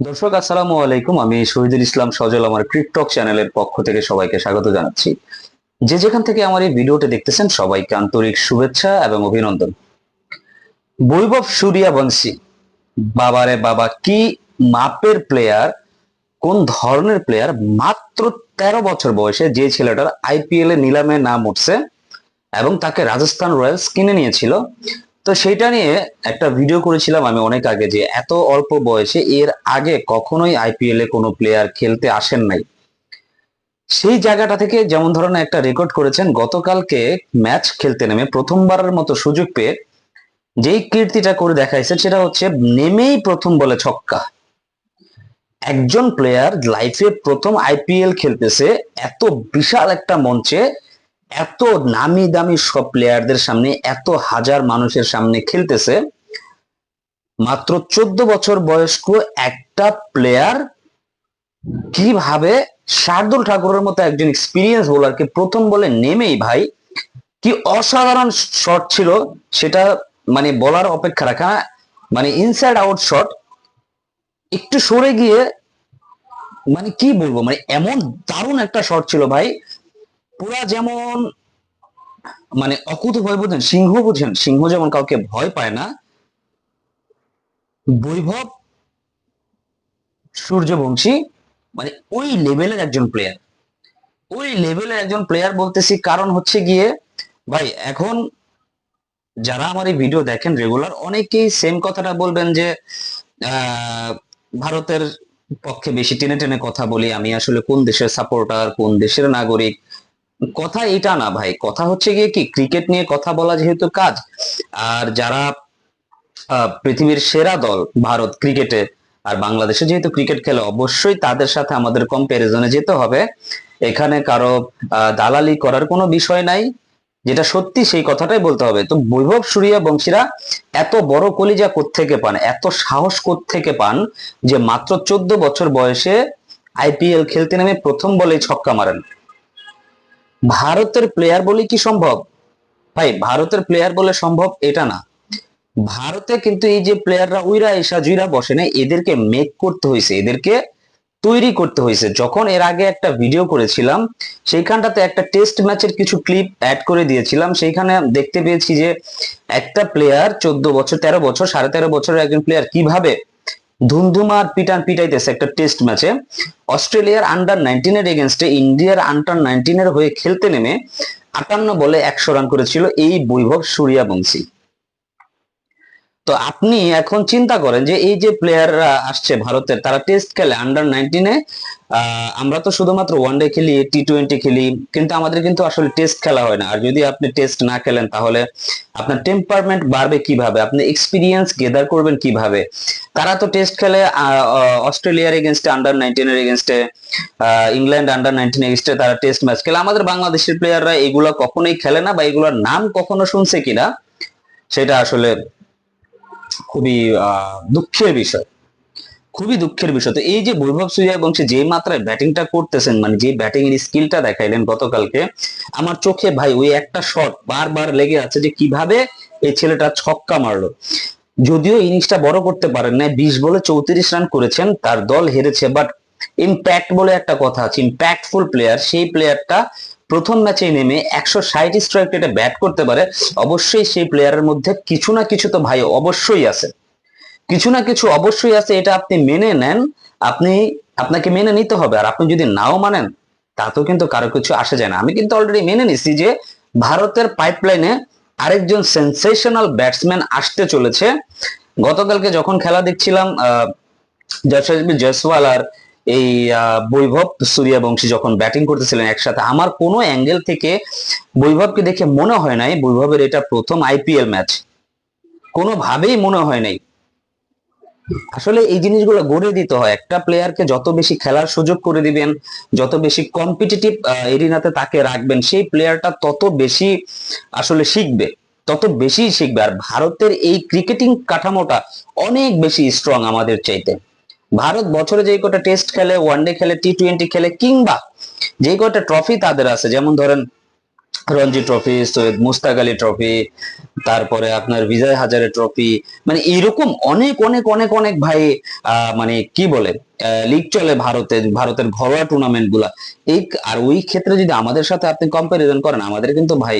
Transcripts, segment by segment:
দর্শক, আসসালামু আলাইকুম। আমি শহীদুল ইসলাম সজল, আমার ক্রিকটক চ্যানেলের পক্ষ থেকে সবাইকে স্বাগত জানাচ্ছি। যে যেখান থেকে আমার এই ভিডিওটি দেখতেছেন, সবাইকে আন্তরিক শুভেচ্ছা এবং অভিনন্দন। বৈভব সূর্যবংশী, বাবারে বাবা, কি মাপের প্লেয়ার কোন ধরনের প্লেয়ার মাত্র তেরো বছর বয়সে যে ছেলেটার আইপিএল এ নিলামে নাম উঠছে এবং তাকে রাজস্থান রয়্যালস কিনে নিয়েছিল। তো সেটা নিয়ে একটা ভিডিও করেছিলাম আমি অনেক আগে যে এত অল্প বয়সে এর আগে কখনোই আইপিএল এ কোনো প্লেয়ার খেলতে আসেন নাই। সেই জায়গাটা থেকে যেমন ধরনের একটা রেকর্ড করেছেন, গতকালকে ম্যাচ খেলতে নেমে প্রথমবারের মতো সুযোগ পেয়ে যেই কীর্তিটা করে দেখাইছে সেটা হচ্ছে নেমেই প্রথম বলে ছক্কা। একজন প্লেয়ার লাইফে প্রথম আইপিএল খেলতেছে এত বিশাল একটা মঞ্চে এত নামি দামি সব প্লেয়ারদের সামনে, এত হাজার মানুষের সামনে খেলতেছে, মাত্র চোদ্দ বছর বয়স্ক একটা প্লেয়ার কীভাবে শার্দুল ঠাকুরের মতো একজন এক্সপিরিয়েন্স বোলারকে প্রথম বলে নেমেই ভাই, কি অসাধারণ শট ছিল, সেটা মানে বলার অপেক্ষা রাখা মানে ইনসাইড আউট শট একটু সরে গিয়ে মানে কি বলব মানে এমন দারুণ একটা শট ছিল ভাই পুরা যেমন মানে অকুত ভয় বুঝেন সিংহ বুঝেন সিংহ যেমন কাউকে ভয় পায় না, বৈভব সূর্যবংশী মানে ওই লেভেলের একজন প্লেয়ার ওই লেভেলের একজন প্লেয়ার বলতেছি কারণ হচ্ছে গিয়ে, ভাই, এখন যারা আমার এই ভিডিও দেখেন রেগুলার অনেকেই সেম কথাটা বলবেন যে ভারতের পক্ষে বেশি টেনে টেনে কথা বলি, আমি আসলে কোন দেশের সাপোর্টার কোন দেশের নাগরিক কথা এটা না ভাই, কথা হচ্ছে গিয়ে কি ক্রিকেট নিয়ে কথা বলা যেহেতু কাজ, আর যারা পৃথিবীর সেরা দল, ভারত ক্রিকেটে আর বাংলাদেশে যেহেতু ক্রিকেট খেলে, অবশ্যই তাদের সাথে আমাদের কম্পারিজনে যেতে হবে। এখানে কারও দালালি করার কোনো বিষয় নাই, যেটা সত্যি সেই কথাটাই বলতে হবে। তো বৈভব সূর্যা বংশীরা এত বড় কলিজা থেকে পান, এত সাহস থেকে পান, যে মাত্র চোদ্দ বছর বয়সে আইপিএল খেলতে নেমে প্রথম বলেই ছক্কা মারেন। ভারতের প্লেয়ার বলে কি সম্ভব? ভাই, ভারতের প্লেয়ার বলে সম্ভব এটা না। ভারতে কিন্তু এই যে প্লেয়াররা উইরা এসা জুইরা বসে না এদেরকে মেক করতে হয়েছে এদেরকে তৈরি করতে হয়েছে যখন এর আগে একটা ভিডিও করেছিলাম, সেইখানটাতে একটা টেস্ট ম্যাচের কিছু ক্লিপ অ্যাড করে দিয়েছিলাম। সেইখানে দেখতে পেয়েছি যে একটা প্লেয়ার চোদ্দ বছর, তেরো বছর, সাড়ে তেরো বছরের একজন প্লেয়ার কীভাবে ধুমধুমার পিটান পিটাইতেছে একটা টেস্ট ম্যাচে অস্ট্রেলিয়ার আন্ডার নাইনটিনের এগেনস্টে ইন্ডিয়ার আন্ডার নাইনটিনের হয়ে খেলতে নেমে আটান্ন বলে একশো রান করেছিল এই বৈভব সূর্যবংশী। তো আপনি এখন চিন্তা করেন যে এই যে প্লেয়াররা আসছে ভারতের তারা টেস্ট খেলে আন্ডার নাইনটিনে আমরা তো শুধুমাত্র ওয়ানডে খেলি টি টোয়েন্টি খেলি, কিন্তু আমাদের কিন্তু আসলে টেস্ট খেলা হয় না। আর যদি আপনি টেস্ট না খেলেন, তাহলে আপনার টেম্পারমেন্ট বাড়বে কীভাবে? আপনি এক্সপিরিয়েন্স গেদার করবেন কীভাবে? তারা তো টেস্ট খেলে অস্ট্রেলিয়ার এগেনস্টে আন্ডার নাইনটিনের এগেনস্টে ইংল্যান্ড আন্ডার নাইনটিন এগেনস্টে তারা টেস্ট ম্যাচ খেলে। আমাদের বাংলাদেশের প্লেয়াররা এগুলো কখনোই খেলে না বা এগুলোর নাম কখনো শুনছে কিনা, সেটা আসলে খুবই দুঃখের বিষয়। খুবই দুঃখের বিষয়। তো এই যে বৈভব সূর্যবংশী যে মাত্রায় ব্যাটিংটা করতেছেন মানে যে ব্যাটিং এর স্কিলটা দেখাইলেন গতকালকে, আমার চোখে ভাই ওই একটা শট বারবার লেগে আছে যে কীভাবে এই ছেলেটা ছক্কা মারলো। যদিও ইনিংসটা বড় করতে পারেন না বিশ বলে চৌত্রিশ রান করেছেন, তার দল হেরেছে বাট ইম্প্যাক্ট বলে একটা কথা আছে ইম্প্যাক্টফুল প্লেয়ার সেই প্লেয়ারটা প্রথম ম্যাচে নেমে একশো ষাট স্ট্রাইক রেটে ব্যাট করতে পারে। অবশ্যই সেই প্লেয়ারের মধ্যে কিছু না কিছু তো ভাই অবশ্যই আছে। কিছু না কিছু অবশ্যই আছে এটা আপনি মেনে নেন। আপনি আপনাকে মেনে নিতে হবে। আর আপনি যদি নাও মানেন তাতেও কিন্তু কারও কিছু আসে যায় না। আমি কিন্তু অলরেডি মেনে নিছি যে ভারতের পাইপলাইনে আরেকজন সেন্সেশনাল ব্যাটসম্যান আসতে চলেছে। গতকালকে যখন খেলা দেখছিলাম আহ, যশস্বী জয়সওয়াল আর এই বৈভব সূর্যবংশী যখন ব্যাটিং করতেছিলেন একসাথে, আমার কোনো অ্যাঙ্গেল থেকে বৈভবকে দেখে মনে হয় নাই বৈভবের এটা প্রথম আইপিএল ম্যাচ কোনোভাবেই মনে হয় নাই। আসলে এই জিনিসগুলো গড়ে দিতে হয়। একটা প্লেয়ারকে যত বেশি খেলার সুযোগ করে দিবেন, যত বেশি কম্পিটিটিভ এরিনাতে তাকে রাখবেন, সেই প্লেয়ারটা তত বেশি আসলে শিখবে, তত বেশি শিখবে। আর ভারতের এই ক্রিকেটিং কাঠামোটা অনেক বেশি স্ট্রং আমাদের চাইতে। ভারত বছরে যে কটা টেস্ট খেলে ওয়ানডে খেলে টি টোয়েন্টি খেলে, কিংবা যে কটা ট্রফি তাদের আছে, যেমন ধরেন রঞ্জি ট্রফি সৈয়দ মুস্তাক আলী ট্রফি তারপরে আপনার বিজয় হাজারে ট্রফি মানে এরকম অনেক অনেক অনেক অনেক ভাই মানে কি বলে লিগ চলে ভারতে, ভারতের ঘরোয়া টুর্নামেন্টগুলা। এই, আর ওই ক্ষেত্রে যদি আমাদের সাথে আপনি কম্পারিজন করেন, আমাদের কিন্তু ভাই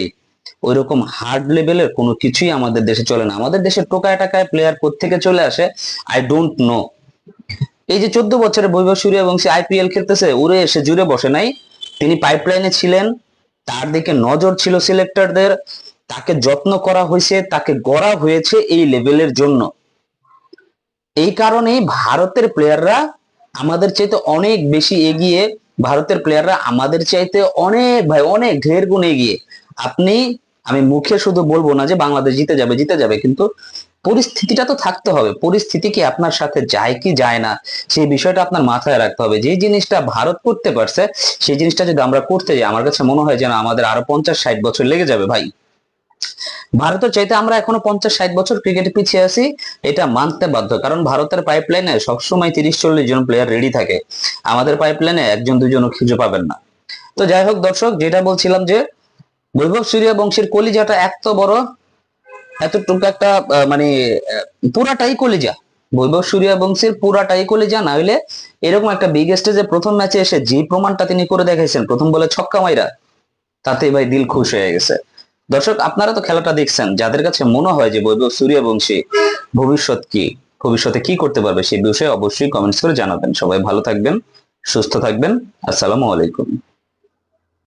ওইরকম হার্ড লেভেলের কোনো কিছুই আমাদের দেশে চলে না। আমাদের দেশে টোকায় টাকায় প্লেয়ার থেকে চলে আসে? আই ডোন্ট নো এই যে চোদ্দ বছরের বৈভব সূর্যবংশী আইপিএল খেলতেছে, উড়ে এসে জুড়ে বসে নাই। তিনি পাইপলাইনে ছিলেন, তার দিকে নজর ছিল সিলেক্টরদের তাকে যত্ন করা হয়েছে, তাকে গড়া হয়েছে এই লেভেলের জন্য। এই কারণেই ভারতের প্লেয়াররা আমাদের চাইতে অনেক বেশি এগিয়ে, ভারতের প্লেয়াররা আমাদের চাইতে অনেক, ভাই, অনেক ঢের গুণ এগিয়ে। আপনি, আমি মুখে শুধু বলব না যে বাংলাদেশ জিতে যাবে জিতে যাবে, কিন্তু পরিস্থিতিটা তো থাকতে হবে। পরিস্থিতি কি আপনার সাথে যায় কি যায় না, সেই বিষয়টা আপনার মাথায় রাখতে হবে। যে জিনিসটা ভারত করতে পারছে, সেই জিনিসটা যদি আমরা করতে যাই, আমার কাছে মনে হয় যেন আমাদের আরও পঞ্চাশ ষাট বছর লেগে যাবে ভাই। ভারতের চাইতে আমরা এখনও পঞ্চাশ ষাট বছর ক্রিকেটে পিছিয়ে আছি, এটা মানতে বাধ্য। কারণ ভারতের পাইপলাইনে সবসময় তিরিশ চল্লিশ জন প্লেয়ার রেডি থাকে। আমাদের পাইপলাইনে একজন দুজনও খুঁজে পাবেন না। তো যাই হোক দর্শক, যেটা বলছিলাম যে বৈভব সূর্যবংশীর কলিজাটা এত বড় এতটুকু একটা মানে পুরাটাই কলিজা। বৈভব সূর্যবংশীর পুরাটাই কলিজা, না হইলে এরকম একটা বিগ স্টেজে প্রথম ম্যাচে এসে যে প্রমাণটা তিনি করে দেখাইছেন, প্রথম বলে ছক্কা মাইরা, তাতে ভাই দিল খুশ হয়ে গেছে। দর্শক, আপনারা তো খেলাটা দেখছেন, যাদের কাছে মনে হয় যে বৈভব সূর্যবংশী ভবিষ্যৎ কি, ভবিষ্যতে কি করতে পারবে সেই বিষয়ে অবশ্যই কমেন্টস করে জানাবেন। সবাই ভালো থাকবেন, সুস্থ থাকবেন, আসসালামু আলাইকুম।